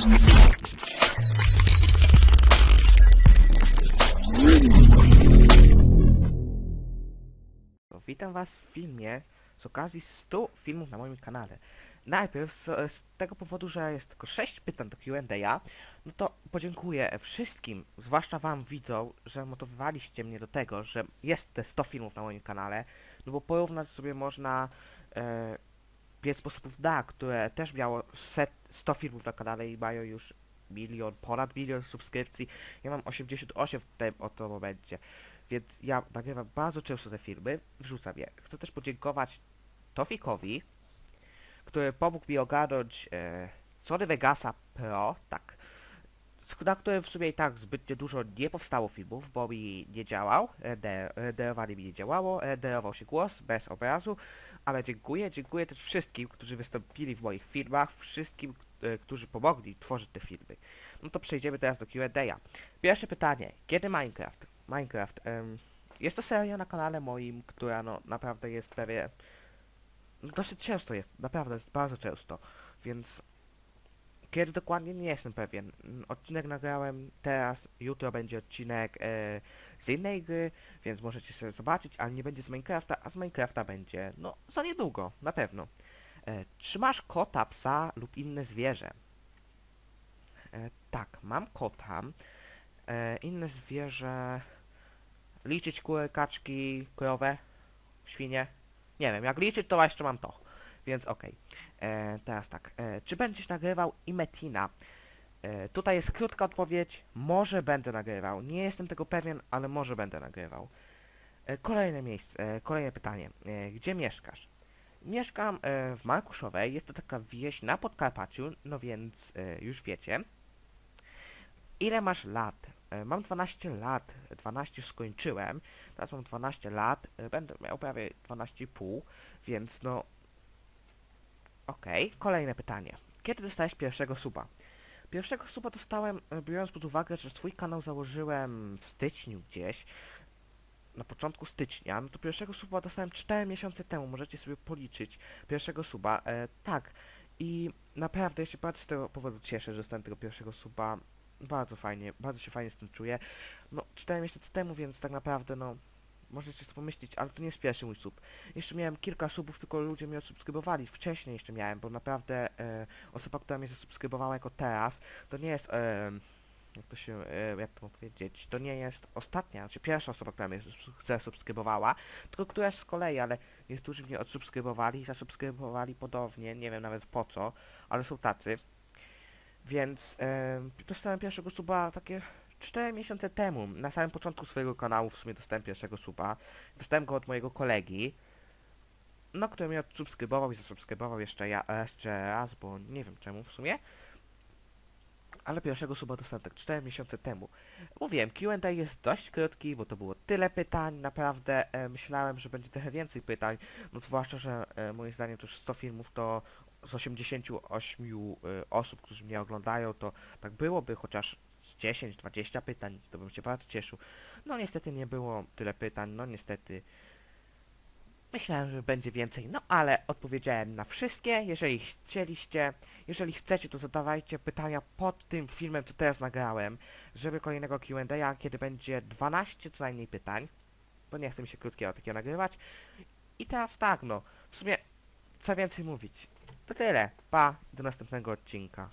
Witam was w filmie z okazji 100 filmów na moim kanale. Najpierw z, z tego powodu, że jest tylko 6 pytań do Q&A, no to podziękuję wszystkim, zwłaszcza wam widzom, że motywowaliście mnie do tego, że jest te 100 filmów na moim kanale, no bo porównać sobie można e, 5 sposobów da, które też miało set, 100 filmów na kanale i mają już milion, ponad milion subskrypcji. Ja mam 88 w tym oto momencie. Więc ja nagrywam bardzo często te filmy, wrzucam je. Chcę też podziękować Tofikowi, który pomógł mi ogarnąć e, Sony Vegasa Pro, tak, na którym w sumie i tak zbytnio dużo nie powstało filmów, bo mi nie działał, render, renderowanie mi nie działało, renderował się głos bez obrazu, ale dziękuję, dziękuję też wszystkim, którzy wystąpili w moich filmach, wszystkim, e, którzy pomogli tworzyć te filmy. No to przejdziemy teraz do Q&A. Pierwsze pytanie, kiedy Minecraft? Minecraft, em, jest to seria na kanale moim, która no naprawdę jest prawie... no, Dosyć często jest, naprawdę jest bardzo często, więc... Kiedy dokładnie nie jestem pewien. Odcinek nagrałem teraz, jutro będzie odcinek e, z innej gry, więc możecie sobie zobaczyć, ale nie będzie z Minecrafta, a z Minecrafta będzie, no, za niedługo, na pewno. E, czy masz kota, psa lub inne zwierzę? E, tak, mam kota. E, inne zwierzę... Liczyć kury, kaczki, krowę, świnie? Nie wiem, jak liczyć to jeszcze mam to. Więc okej. E, Teraz tak. E, czy będziesz nagrywał Imetina? E, tutaj jest krótka odpowiedź. Może będę nagrywał. Nie jestem tego pewien, ale może będę nagrywał. E, kolejne miejsce, e, kolejne pytanie. E, gdzie mieszkasz? Mieszkam e, w Markuszowej. Jest to taka wieś na Podkarpaciu, no więc e, już wiecie. Ile masz lat? E, Mam 12 lat, 12 skończyłem, teraz mam 12 lat, e, będę miał prawie 12,5, więc no... Okej, kolejne pytanie. Kiedy dostałeś pierwszego suba? Pierwszego suba dostałem, e, biorąc pod uwagę, że swój kanał założyłem w styczniu gdzieś, na początku stycznia, no to pierwszego suba dostałem 4 miesiące temu, możecie sobie policzyć pierwszego suba, e, tak. I naprawdę ja się bardzo z tego powodu cieszę, że dostałem tego pierwszego suba. Bardzo fajnie, bardzo się fajnie z tym czuję. No, 4 miesiące temu, więc tak naprawdę, no, możecie sobie pomyśleć, ale to nie jest pierwszy mój sub. Jeszcze miałem kilka subów, tylko ludzie mnie odsubskrybowali. Wcześniej jeszcze miałem, bo naprawdę e, osoba, która mnie zasubskrybowała jako teraz, to nie jest, e, jak to się, e, jak to powiedzieć, to nie jest ostatnia, znaczy pierwsza osoba, która mnie zasubskrybowała, tylko któraś z kolei, ale niektórzy mnie odsubskrybowali, zasubskrybowali podobnie, nie wiem nawet po co, ale są tacy. Więc e, dostałem pierwszego suba takie 4 miesiące temu, na samym początku swojego kanału w sumie dostałem pierwszego suba. Dostałem go od mojego kolegi, no, który mnie odsubskrybował i zasubskrybował jeszcze, ja, jeszcze raz, bo nie wiem czemu w sumie. Ale pierwszego suba dostałem tak 4 miesiące temu. Mówiłem, Q&A jest dość krótki, bo to było tyle pytań, naprawdę e, myślałem, że będzie trochę więcej pytań, no zwłaszcza, że e, moim zdaniem to już 100 filmów to z 88 y, osób, którzy mnie oglądają, to tak byłoby chociaż 10-20 pytań, to bym się bardzo cieszył. No niestety nie było tyle pytań, no niestety. Myślałem, że będzie więcej, no ale odpowiedziałem na wszystkie. Jeżeli chcieliście, jeżeli chcecie, to zadawajcie pytania pod tym filmem, co teraz nagrałem, żeby kolejnego Q&A, kiedy będzie 12 co najmniej pytań, bo nie chcę mi się krótkiego takiego nagrywać. I teraz tak, no, w sumie, co więcej mówić. To tyle. Pa, do następnego odcinka.